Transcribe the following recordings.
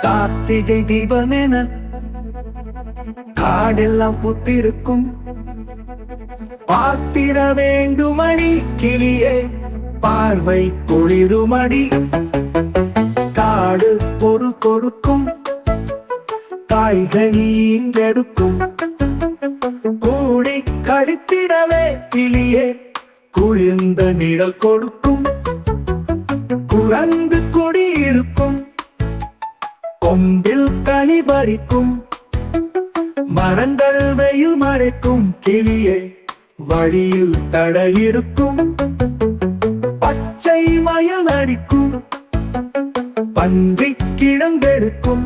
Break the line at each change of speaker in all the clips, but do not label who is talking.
கார்த்திகை தீபமென காடெல்லாம் புத்திருக்கும் பார்த்திட வேண்டுமணி கிளியே பார்வை குளிருமடி. காடு பொறு கொடுக்கும் காய்கனி இங்கெடுக்கும் கழித்திடவே கிளியே குளிர்ந்த நிழல் கொடுக்கும். குரங்கு கொடி இருக்கும். கொம்பில் கனி பறிக்கும். மரங்கள் வெயில் மறைக்கும் கிளியே. வழியில் தட இருக்கும் பச்சை மயில் அடிக்கும். பன்றி கிழங்கெடுக்கும்.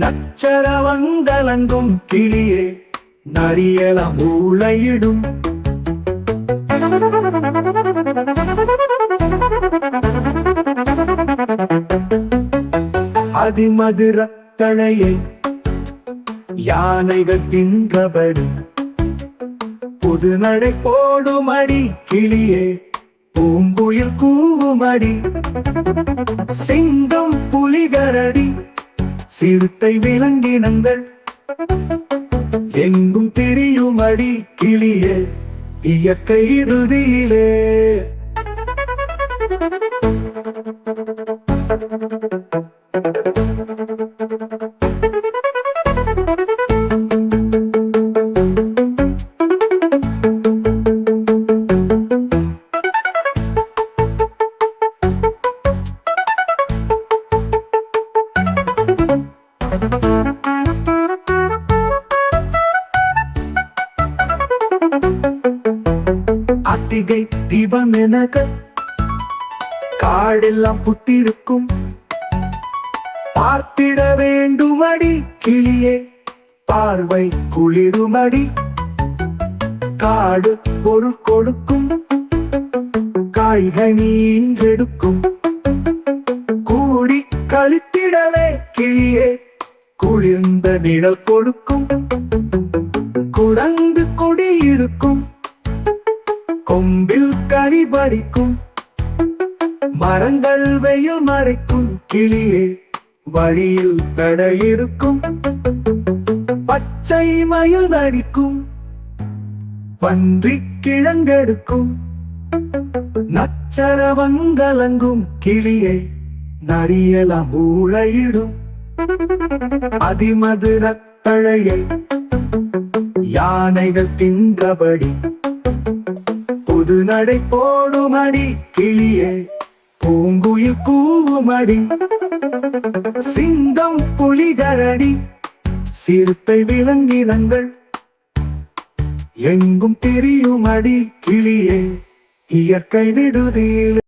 நச்சரவங்கலங்கும் கிளியே. நரியலாம் ஊழையிடும் அதிமதுர தழையை யானைகள் தின்றபடி புது நடை போடுமடி கிளியே பூங்குயில் கூவுமடி சிங்கம் புலிகரடி சிறுத்தை விலங்கினங்கள். எங்கும் திரியுமடி கிளியே இயற்கை இறுதியிலே. அத்திகை தீபம் எனக காடெல்லாம் புத்திருக்கும் பார்த்திட வேண்டுமடி கிளியே பார்வை குளிருமடி. காடு பொருள் கொடுக்கும் காய்கனி இன்றெடுக்கும் கூடி கழித்திடவே கிளியே குளிர்ந்த நிழல் கொடுக்கும். குரங்கு கொடி இருக்கும். அடிக்கும் மரங்கள் வெயில் மறைக்கும். கிளியே வழியில் தடை இருக்கும் பச்சை மயில் நடிக்கும். பன்றி கிழங்கெடுக்கும். நச்சரவங்கலங்கும். கிளியை நரியலாம் ஊழையிடும். அதிமது ரத்தழையை யானைகள் தின்றபடி புது நடை போடும் அடி கிளியே. பூங்குயில் கூவுமடி சிங்கம் புலிகரடி சிறுத்தை விலங்கினங்கள். எங்கும் தெரியும் அடி கிளியே. இயற்கை விடுதியில்